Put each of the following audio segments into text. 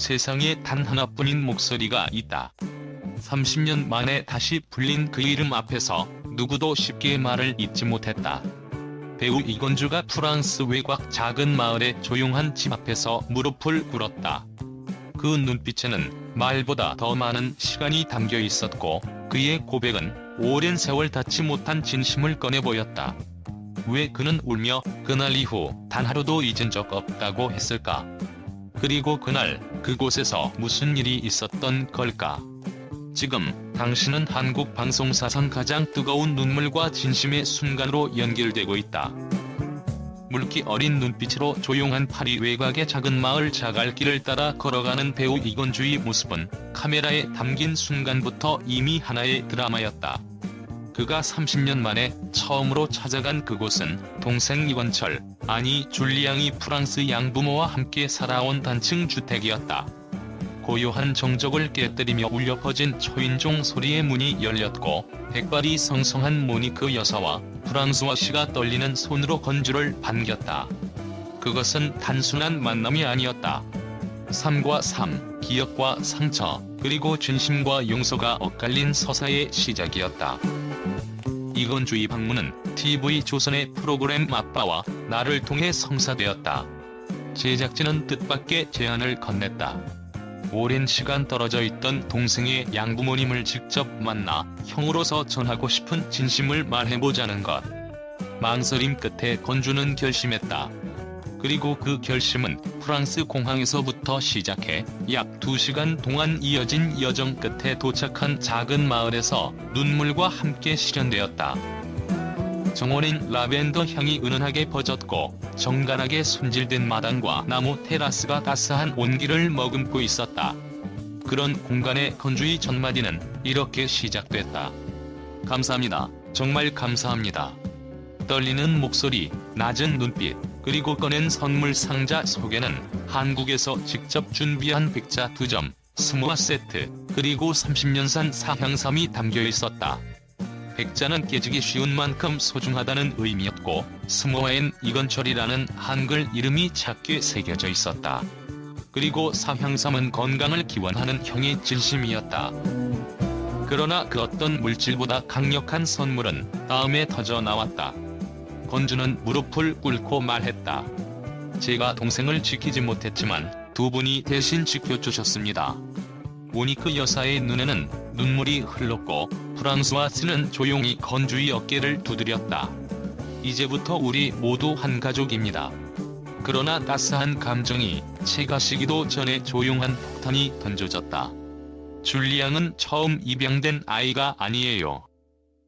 세상에 단 하나뿐인 목소리가 있다. 30년 만에 다시 불린 그 이름 앞에서 누구도 쉽게 말을 잇지 못했다. 배우 이건주가 프랑스 외곽 작은 마을의 조용한 집 앞에서 무릎을 꿇었다. 그 눈빛에는 말보다 더 많은 시간이 담겨 있었고 그의 고백은 오랜 세월 닿지 못한 진심을 꺼내 보였다. 왜 그는 울며 그날 이후 단 하루도 잊은 적 없다고 했을까? 그리고 그날 그곳에서 무슨 일이 있었던 걸까? 지금 당신은 한국 방송사상 가장 뜨거운 눈물과 진심의 순간으로 연결되고 있다. 물기 어린 눈빛으로 조용한 파리 외곽의 작은 마을 자갈길을 따라 걸어가는 배우 이건주의 모습은 카메라에 담긴 순간부터 이미 하나의 드라마였다. 그가 30년 만에 처음으로 찾아간 그곳은 동생 이건철, 아니 줄리앙이 프랑스 양부모와 함께 살아온 단층 주택이었다. 고요한 정적을 깨뜨리며 울려 퍼진 초인종 소리의 문이 열렸고 백발이 성성한 모니크 여사와 프랑스와 씨가 떨리는 손으로 건주를 반겼다. 그것은 단순한 만남이 아니었다. 삶과 삶, 기억과 상처, 그리고 진심과 용서가 엇갈린 서사의 시작이었다. 이건주의 방문은 TV 조선의 프로그램 아빠와 나를 통해 성사되었다. 제작진은 뜻밖의 제안을 건넸다. 오랜 시간 떨어져 있던 동생의 양부모님을 직접 만나 형으로서 전하고 싶은 진심을 말해보자는 것. 망설임 끝에 건주는 결심했다. 그리고 그 결심은 프랑스 공항에서부터 시작해 약 2시간 동안 이어진 여정 끝에 도착한 작은 마을에서 눈물과 함께 실현되었다. 정원인 라벤더 향이 은은하게 퍼졌고 정갈하게 손질된 마당과 나무 테라스가 따스한 온기를 머금고 있었다. 그런 공간의 건주의 전마디는 이렇게 시작됐다. 감사합니다. 정말 감사합니다. 떨리는 목소리, 낮은 눈빛, 그리고 꺼낸 선물 상자 속에는 한국에서 직접 준비한 백자 2점, 스모아 세트, 그리고 30년산 사향삼이 담겨 있었다. 백자는 깨지기 쉬운 만큼 소중하다는 의미였고 스모아엔 이건철이라는 한글 이름이 작게 새겨져 있었다. 그리고 사향삼은 건강을 기원하는 형의 진심이었다. 그러나 그 어떤 물질보다 강력한 선물은 다음에 터져 나왔다. 건주는 무릎을 꿇고 말했다. 제가 동생을 지키지 못했지만 두 분이 대신 지켜주셨습니다. 모니크 여사의 눈에는 눈물이 흘렀고 프랑스와 스는 조용히 건주의 어깨를 두드렸다. 이제부터 우리 모두 한 가족입니다. 그러나 따스한 감정이 채가 시기도 전에 조용한 폭탄이 던져졌다. 줄리앙은 처음 입양된 아이가 아니에요.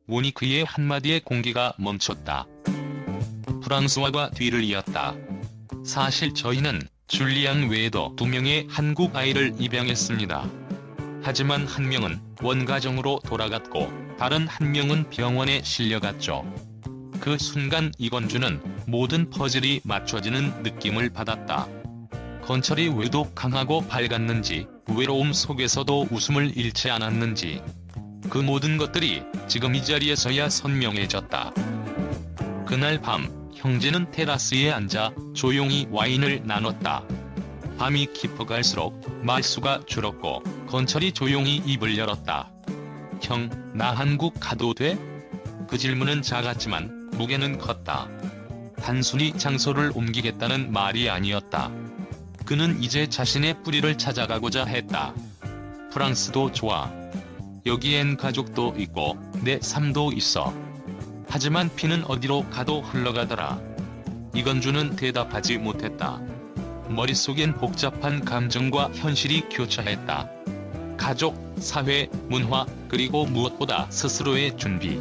모니크의 한마디에 공기가 멈췄다. 프랑스와가 뒤를 이었다. 사실 저희는 줄리앙 외에도 두 명의 한국 아이를 입양했습니다. 하지만 한 명은 원가정으로 돌아갔고 다른 한 명은 병원에 실려갔죠. 그 순간 이건주는 모든 퍼즐이 맞춰지는 느낌을 받았다. 건철이 왜도 강하고 밝았는지 외로움 속에서도 웃음을 잃지 않았는지 그 모든 것들이 지금 이 자리에서야 선명해졌다. 그날 밤 형제는 테라스에 앉아 조용히 와인을 나눴다. 밤이 깊어갈수록 말수가 줄었고 건철이 조용히 입을 열었다. 형, 나 한국 가도 돼? 그 질문은 작았지만 무게는 컸다. 단순히 장소를 옮기겠다는 말이 아니었다. 그는 이제 자신의 뿌리를 찾아가고자 했다. 프랑스도 좋아. 여기엔 가족도 있고 내 삶도 있어. 하지만 피는 어디로 가도 흘러가더라. 이건주는 대답하지 못했다. 머릿속엔 복잡한 감정과 현실이 교차했다. 가족, 사회, 문화, 그리고 무엇보다 스스로의 준비.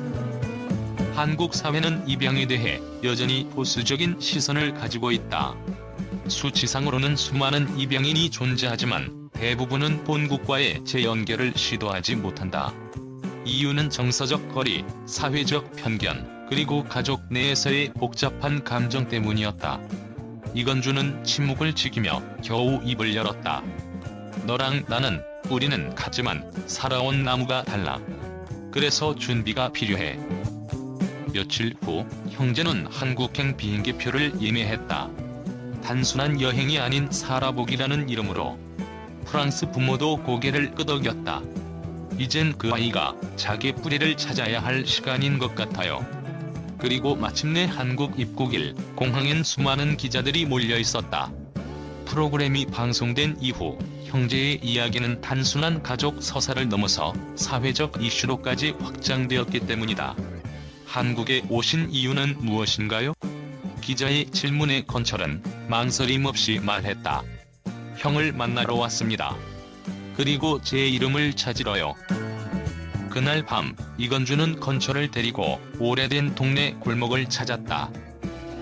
한국 사회는 입양에 대해 여전히 보수적인 시선을 가지고 있다. 수치상으로는 수많은 입양인이 존재하지만 대부분은 본국과의 재연결을 시도하지 못한다. 이유는 정서적 거리, 사회적 편견, 그리고 가족 내에서의 복잡한 감정 때문이었다. 이건주는 침묵을 지키며 겨우 입을 열었다. 너랑 나는, 우리는 같지만 살아온 나무가 달라. 그래서 준비가 필요해. 며칠 후 형제는 한국행 비행기표를 예매했다. 단순한 여행이 아닌 살아보기라는 이름으로 프랑스 부모도 고개를 끄덕였다. 이젠 그 아이가 자기 뿌리를 찾아야 할 시간인 것 같아요. 그리고 마침내 한국 입국일 공항엔 수많은 기자들이 몰려 있었다. 프로그램이 방송된 이후 형제의 이야기는 단순한 가족 서사를 넘어서 사회적 이슈로까지 확장되었기 때문이다. 한국에 오신 이유는 무엇인가요? 기자의 질문에 건철은 망설임 없이 말했다. 형을 만나러 왔습니다. 그리고 제 이름을 찾으러요. 그날 밤 이건주는 건철을 데리고 오래된 동네 골목을 찾았다.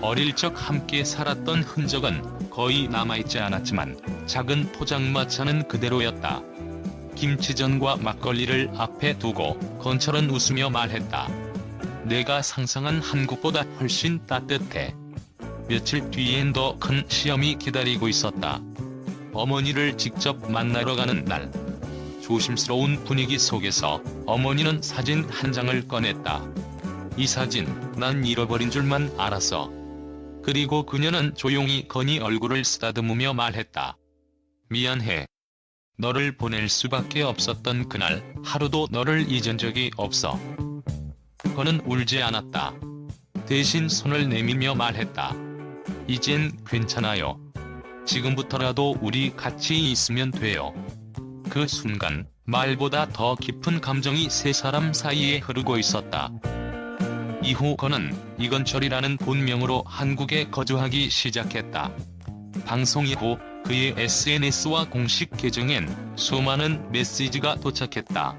어릴 적 함께 살았던 흔적은 거의 남아있지 않았지만 작은 포장마차는 그대로였다. 김치전과 막걸리를 앞에 두고 건철은 웃으며 말했다. 내가 상상한 한국보다 훨씬 따뜻해. 며칠 뒤엔 더 큰 시험이 기다리고 있었다. 어머니를 직접 만나러 가는 날. 조심스러운 분위기 속에서 어머니는 사진 한 장을 꺼냈다. 이 사진 난 잃어버린 줄만 알았어. 그리고 그녀는 조용히 건이 얼굴을 쓰다듬으며 말했다. 미안해. 너를 보낼 수밖에 없었던 그날 하루도 너를 잊은 적이 없어. 건은 울지 않았다. 대신 손을 내밀며 말했다. 이젠 괜찮아요. 지금부터라도 우리 같이 있으면 돼요. 그 순간 말보다 더 깊은 감정이 세 사람 사이에 흐르고 있었다. 이후 건은 이건철이라는 본명으로 한국에 거주하기 시작했다. 방송 이후 그의 SNS와 공식 계정엔 수많은 메시지가 도착했다.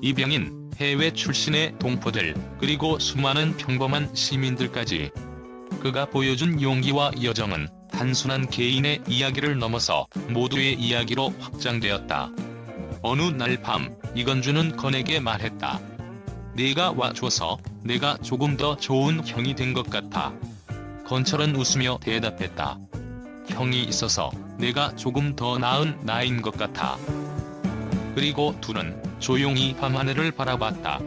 이병인, 해외 출신의 동포들, 그리고 수많은 평범한 시민들까지 그가 보여준 용기와 여정은 단순한 개인의 이야기를 넘어서 모두의 이야기로 확장되었다. 어느 날 밤 이건주는 건에게 말했다. 네가 와줘서 내가 조금 더 좋은 형이 된 것 같아. 건철은 웃으며 대답했다. 형이 있어서 내가 조금 더 나은 나인 것 같아. 그리고 둘은 조용히 밤하늘을 바라봤다.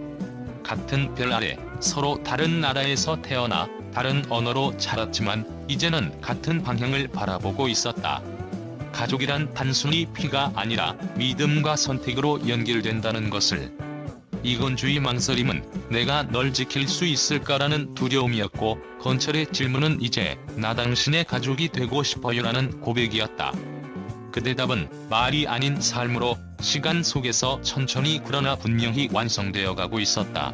같은 별 아래 서로 다른 나라에서 태어나 다른 언어로 자랐지만 이제는 같은 방향을 바라보고 있었다. 가족이란 단순히 피가 아니라 믿음과 선택으로 연결된다는 것을. 이건주의 망설임은 내가 널 지킬 수 있을까라는 두려움이었고 건철의 질문은 이제 나 당신의 가족이 되고 싶어요라는 고백이었다. 그 대답은 말이 아닌 삶으로 시간 속에서 천천히 그러나 분명히 완성되어 가고 있었다.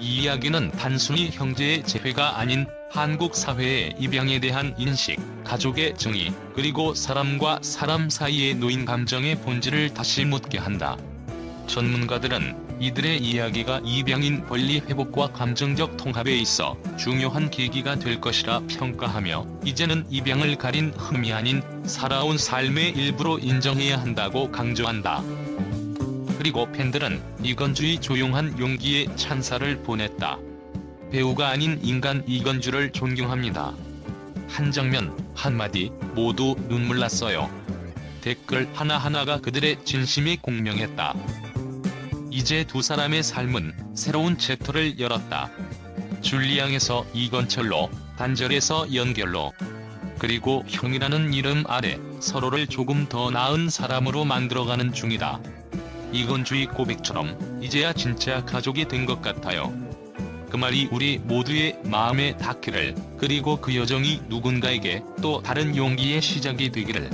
이 이야기는 단순히 형제의 재회가 아닌 한국 사회의 입양에 대한 인식, 가족의 정의, 그리고 사람과 사람 사이의 놓인 감정의 본질을 다시 묻게 한다. 전문가들은 이들의 이야기가 입양인 권리 회복과 감정적 통합에 있어 중요한 계기가 될 것이라 평가하며 이제는 입양을 가린 흠이 아닌 살아온 삶의 일부로 인정해야 한다고 강조한다. 그리고 팬들은 이건주의 조용한 용기에 찬사를 보냈다. 배우가 아닌 인간 이건주를 존경합니다. 한 장면, 한마디, 모두 눈물 났어요. 댓글 하나하나가 그들의 진심이 공명했다. 이제 두 사람의 삶은 새로운 챕터를 열었다. 줄리앙에서 이건철로, 단절에서 연결로, 그리고 형이라는 이름 아래 서로를 조금 더 나은 사람으로 만들어가는 중이다. 이건주의 고백처럼 이제야 진짜 가족이 된 것 같아요. 그 말이 우리 모두의 마음에 닿기를 그리고 그 여정이 누군가에게 또 다른 용기의 시작이 되기를